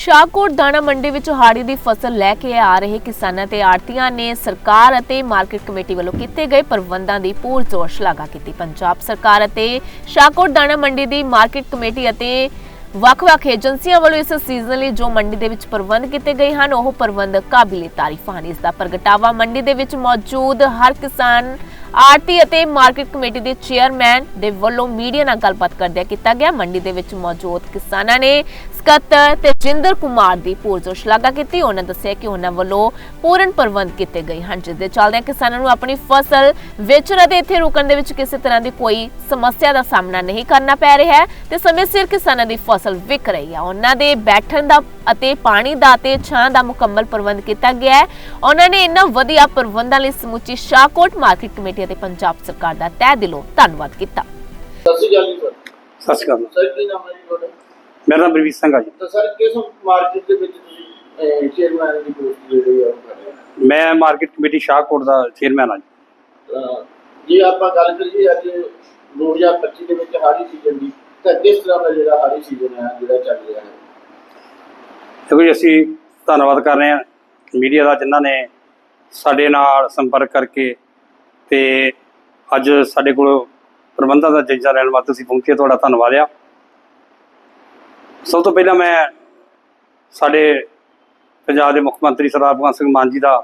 ਸ਼ਾਹਕੋਟ ਦਾਣਾ ਮੰਡੀ ਵਿੱਚ ਹਾੜੀ ਦੀ ਫਸਲ ਲੈ ਕੇ ਆ ਰਹੇ ਕਿਸਾਨਾਂ ਤੇ ਆੜਤੀਆਂ ਨੇ ਸਰਕਾਰ ਅਤੇ ਮਾਰਕੀਟ ਕਮੇਟੀ ਵੱਲੋਂ ਕੀਤੇ ਗਏ ਪ੍ਰਬੰਧਾਂ ਦੀ ਪੂਰ ਜ਼ੋਰ ਸ਼ਲਾਘਾ ਕੀਤੀ। ਪੰਜਾਬ ਸਰਕਾਰ ਅਤੇ ਸ਼ਾਹਕੋਟ ਦਾਣਾ ਮੰਡੀ ਦੀ ਮਾਰਕੀਟ ਕਮੇਟੀ ਅਤੇ ਵੱਖ-ਵੱਖ ਏਜੰਸੀਆਂ ਵੱਲੋਂ ਇਸ ਸੀਜ਼ਨ ਲਈ ਜੋ ਮੰਡੀ ਦੇ ਵਿੱਚ ਪ੍ਰਬੰਧ ਕੀਤੇ ਗਏ ਹਨ, ਉਹ ਪ੍ਰਬੰਧ ਕਾਬਿਲੇ ਤਾਰੀਫ ਹਨ। ਇਸ ਦਾ ਪ੍ਰਗਟਾਵਾ ਮੰਡੀ ਦੇ ਵਿੱਚ ਮੌਜੂਦ ਹਰ ਕਿਸਾਨ ਆਰਤੀ ਅਤੇ ਮਾਰਕੀਟ ਕਮੇਟੀ ਦੇ ਚੇਅਰਮੈਨ ਦੇ ਵੱਲੋਂ ਮੀਡੀਆ ਨਾਲ ਗੱਲਬਾਤ ਕਰਦਿਆਂ ਕੀਤਾ ਗਿਆ। ਮੰਡੀ ਦੇ ਵਿੱਚ ਮੌਜੂਦ ਕਿਸਾਨਾਂ ਨੇ ਸਕੱਤਰ ਤੇ ਕੁਮਾਰ ਦੀ ਪੂਰਜ਼ੋਰ ਸ਼ਲਾਘਾ ਕੀਤੀ। ਉਹਨਾਂ ਦੱਸਿਆ ਕਿ ਉਹਨਾਂ ਵੱਲੋਂ ਪੂਰਨ ਪ੍ਰਬੰਧ ਕੀਤੇ ਗਏ ਹਨ, ਜਿਸ ਦੇ ਚੱਲਦਿਆਂ ਕਿਸਾਨਾਂ ਨੂੰ ਆਪਣੀ ਫਸਲ ਵੇਚਣ ਅਤੇ ਇੱਥੇ ਰੁਕਣ ਦੇ ਵਿੱਚ ਕਿਸੇ ਤਰ੍ਹਾਂ ਦੀ ਕੋਈ ਸਮੱਸਿਆ ਦਾ ਸਾਹਮਣਾ ਨਹੀਂ ਕਰਨਾ ਪੈ ਰਿਹਾ ਹੈ ਤੇ ਸਮੇਂ ਸਿਰ ਕਿਸਾਨਾਂ ਦੀ ਫਸਲ ਵਿਕ ਰਹੀ ਹੈ। ਉਹਨਾਂ ਦੇ ਬੈਠਣ ਦਾ ਅਤੇ ਪਾਣੀ ਦਾ ਤੇ ਛਾਂ ਦਾ ਮੁਕੰਮਲ ਪ੍ਰਬੰਧ ਕੀਤਾ ਗਿਆ ਹੈ। ਉਹਨਾਂ ਨੇ ਇਹਨਾਂ ਵਧੀਆ ਪ੍ਰਬੰਧਾਂ ਲਈ ਸਮੁੱਚੀ ਸ਼ਾਹਕੋਟ ਮਾਰਕੀਟ ਕਮੇਟੀ ਅਤੇ ਪੰਜਾਬ ਸਰਕਾਰ ਦਾ ਤਹਿ ਦਿਲੋਂ ਧੰਨਵਾਦ ਕੀਤਾ। ਸਤਿ ਸ਼੍ਰੀ ਅਕਾਲ ਜੀ ਸਰ ਸਤਿ ਸ਼੍ਰੀ ਅਕਾਲ। ਸਰ ਕੀ ਨਾਮ ਹੈ ਜੀ ਤੁਹਾਡਾ? ਮੇਰਾ ਨਾਮ ਬਲਵੀਰ ਸਿੰਘ ਆ ਜੀ। ਤਾਂ ਸਰ ਕਿਸ ਮਾਰਕੀਟ ਦੇ ਵਿੱਚ ਤੁਸੀਂ ਚੇਅਰਮੈਨ ਦੀ ਪੋਸਟ ਜਿਹੜੀ ਆ ਉਹ ਕਰ ਰਹੇ ਹੋ? ਮੈਂ ਮਾਰਕੀਟ ਕਮੇਟੀ ਸ਼ਾਹਕੋਟ ਦਾ ਚੇਅਰਮੈਨ ਆ ਜੀ। ਤਾਂ ਜੇ ਆਪਾਂ ਗੱਲ ਕਰੀਏ ਅੱਜ 2025 ਦੇ ਵਿੱਚ ਹਾੜੀ ਸੀਜ਼ਨ ਦੀ ਤਾਂ ਕਿਸ ਤਰ੍ਹਾਂ ਦਾ ਜਿਹੜਾ ਹਾੜੀ ਸੀਜ਼ਨ ਹੈ ਜਿਹੜਾ ਚੱਲ ਰਿਹਾ ਹੈ? ਦੇਖੋ ਜੀ ਅਸੀਂ ਧੰਨਵਾਦ ਕਰ ਰਹੇ ਹਾਂ। ਮੀਡੀਆ ਦਾ ਜਿਨ੍ਹਾਂ ਨੇ ਸਾਡੇ ਨਾਲ ਸੰਪਰਕ ਕਰਕੇ ਤੇ ਅੱਜ ਸਾਡੇ ਕੋਲ ਪ੍ਰਬੰਧਾਂ ਦਾ ਜਾਇਜ਼ਾ ਲੈਣ ਵਾਸਤੇ ਤੁਸੀਂ ਪਹੁੰਚੇ ਤੁਹਾਡਾ ਧੰਨਵਾਦ ਆ। ਸਭ ਤੋਂ ਪਹਿਲਾਂ ਮੈਂ ਸਾਡੇ ਪੰਜਾਬ ਦੇ ਮੁੱਖ ਮੰਤਰੀ ਸਰਦਾਰ ਭਗਵੰਤ ਸਿੰਘ ਮਾਨ ਜੀ ਦਾ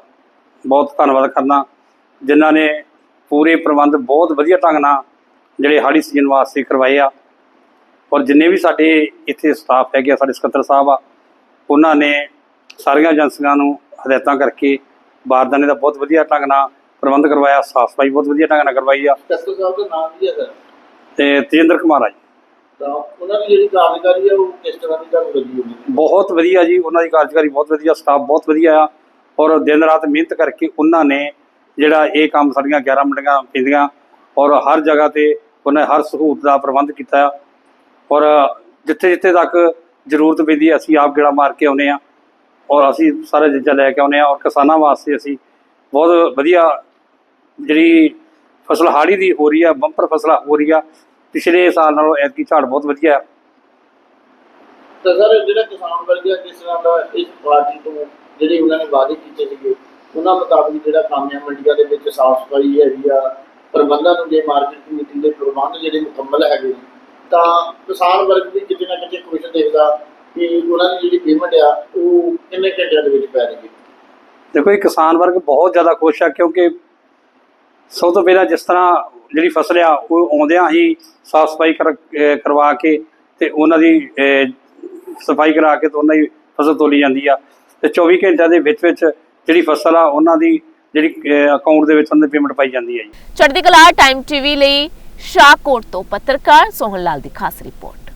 ਬਹੁਤ ਧੰਨਵਾਦ ਕਰਨਾ, ਜਿਨ੍ਹਾਂ ਨੇ ਪੂਰੇ ਪ੍ਰਬੰਧ ਬਹੁਤ ਵਧੀਆ ਢੰਗ ਨਾਲ ਜਿਹੜੇ ਹਾੜੀ ਸੀਜ਼ਨ ਵਾਸਤੇ ਕਰਵਾਏ ਆ। ਔਰ ਜਿੰਨੇ ਵੀ ਸਾਡੇ ਇੱਥੇ ਸਟਾਫ ਹੈਗੇ ਆ, ਸਾਡੇ ਸਕੱਤਰ ਸਾਹਿਬ ਆ, ਉਹਨਾਂ ਨੇ ਸਾਰੀਆਂ ਏਜੰਸੀਆਂ ਨੂੰ ਹਦਾਇਤਾਂ ਕਰਕੇ ਬਾਰਦਾਨੇ ਦਾ ਬਹੁਤ ਵਧੀਆ ਢੰਗ ਨਾਲ ਪ੍ਰਬੰਧ ਕਰਵਾਇਆ ਸਾਫ਼ ਸਫ਼ਾਈ ਬਹੁਤ ਵਧੀਆ ਢੰਗ ਨਾਲ ਕਰਵਾਈ ਆ। ਕਸਟਰ ਸਾਹਿਬ ਦਾ ਨਾਮ ਕੀ ਹੈ ਸਰ? ਤੇ ਤੇਜਿੰਦਰ ਕੁਮਾਰ ਆ ਜੀ। ਤਾਂ ਉਹਨਾਂ ਦੀ ਜਿਹੜੀ ਕਾਰਜਕਾਰੀ ਹੈ ਉਹ ਕਿਸ ਤਰ੍ਹਾਂ ਦੀ ਤੁਹਾਨੂੰ ਲੱਗੀ ਹੋਈ ਹੈ? ਬਹੁਤ ਵਧੀਆ ਜੀ ਉਹਨਾਂ ਦੀ ਕਾਰਜਕਾਰੀ ਬਹੁਤ ਵਧੀਆ ਸਟਾਫ ਬਹੁਤ ਵਧੀਆ ਆ। ਔਰ ਦਿਨ ਰਾਤ ਮਿਹਨਤ ਕਰਕੇ ਉਹਨਾਂ ਨੇ ਜਿਹੜਾ ਇਹ ਕੰਮ ਸਾਡੀਆਂ 11 ਮੰਡੀਆਂ ਪੈਂਦੀਆਂ ਔਰ ਹਰ ਜਗ੍ਹਾ ਤੇ ਉਹਨਾਂ ਹਰ ਸਹੂਲਤ ਦਾ ਪ੍ਰਬੰਧ ਕੀਤਾ। ਆ ਔਰ ਜਿੱਥੇ ਜਿੱਥੇ ਤੱਕ ਜ਼ਰੂਰਤ ਪੈਂਦੀ ਅਸੀਂ ਆਪ ਗੇੜਾ ਮਾਰ ਕੇ ਆਉਨੇ ਆ ਔਰ ਅਸੀਂ ਸਾਰਾ ਚੀਜ਼ਾਂ ਲੈ ਕੇ ਆਉਨੇ ਆ ਔਰ ਕਿਸਾਨਾਂ ਵਾਸਤੇ ਅਸੀਂ ਬਹੁਤ ਵਧੀਆ ਜਿਹੜੀ ਫਸਲ ਹਾੜੀ ਦੀ ਹੋ ਰਹੀ ਆ ਬੰਪਰ ਫਸਲਾਂ ਹੋ ਰਹੀ ਆ ਪਿਛਲੇ ਸਾਲ ਨਾਲੋਂ ਐਤਕੀ ਝਾੜ ਬਹੁਤ ਵਧੀਆ। ਹੈ ਤਾਂ ਸਰ ਜਿਹੜਾ ਕਿਸਾਨ ਵਰਗ ਹੈ ਕਿਸ ਤਰ੍ਹਾਂ ਦਾ ਇਸ ਪਾਰਟੀ ਤੋਂ ਜਿਹੜੇ ਉਹਨਾਂ ਨੇ ਵਾਅਦੇ ਕੀਤੇ ਸੀਗੇ ਉਹਨਾਂ ਮੁਤਾਬਿਕ ਜਿਹੜਾ ਕੰਮ ਹੈ ਮੰਡੀਆਂ ਦੇ ਵਿੱਚ ਸਾਫ਼ ਸਫ਼ਾਈ ਹੈਗੀ ਆ ਪ੍ਰਬੰਧਾਂ ਨੂੰ ਜੇ ਮਾਰਕੀਟ ਕਮੇਟੀ ਦੇ ਪ੍ਰਬੰਧ ਜਿਹੜੇ ਮੁਕੰਮਲ ਹੈਗੇ ਤਾਂ ਕਿਸਾਨ ਵਰਗ ਵੀ ਕਿਤੇ ਨਾ ਕਿਤੇ ਖੁਸ਼ ਦੇਖਦਾ ਕਿ ਉਹਨਾਂ ਦੀ ਜਿਹੜੀ ਪੇਮੈਂਟ ਆ ਉਹ ਕਿੰਨੇ ਘੰਟਿਆਂ ਦੇ ਵਿੱਚ ਪੈ ਰਹੀ ਹੈ। ਦੇਖੋ ਇਹ ਕਿਸਾਨ ਵਰਗ ਬਹੁਤ ਜ਼ਿਆਦਾ ਖੁਸ਼ ਆ ਕਿਉਂਕਿ ਸਭ ਤੋਂ ਪਹਿਲਾਂ ਜਿਸ ਤਰ੍ਹਾਂ ਜਿਹੜੀ ਫਸਲ ਆ, ਉਹ ਆਉਂਦਿਆਂ ਹੀ ਸਾਫ਼ ਸਫ਼ਾਈ ਕਰਵਾ ਕੇ ਤੇ ਉਹਨਾਂ ਦੀ ਸਫ਼ਾਈ ਕਰਾ ਕੇ ਤੇ ਉਹਨਾਂ ਦੀ ਫਸਲ ਤੋਲੀ ਜਾਂਦੀ ਆ। ਤੇ 24 ਘੰਟਿਆਂ ਦੇ ਵਿੱਚ ਵਿੱਚ ਜਿਹੜੀ ਫਸਲ ਆ, ਉਹਨਾਂ ਦੀ ਜਿਹੜੀ ਅਕਾਊਂਟ ਦੇ ਵਿੱਚ ਉਹਨਾਂ ਦੀ ਪੇਮੈਂਟ ਪਾਈ ਜਾਂਦੀ ਹੈ ਜੀ। ਚੜ੍ਹਦੀ ਕਲਾ ਟਾਈਮ ਟੀਵੀ ਲਈ ਸ਼ਾਹਕੋਟ ਤੋਂ ਪੱਤਰਕਾਰ ਸੋਹਨ ਲਾਲ ਦੀ ਖਾਸ ਰਿਪੋਰਟ।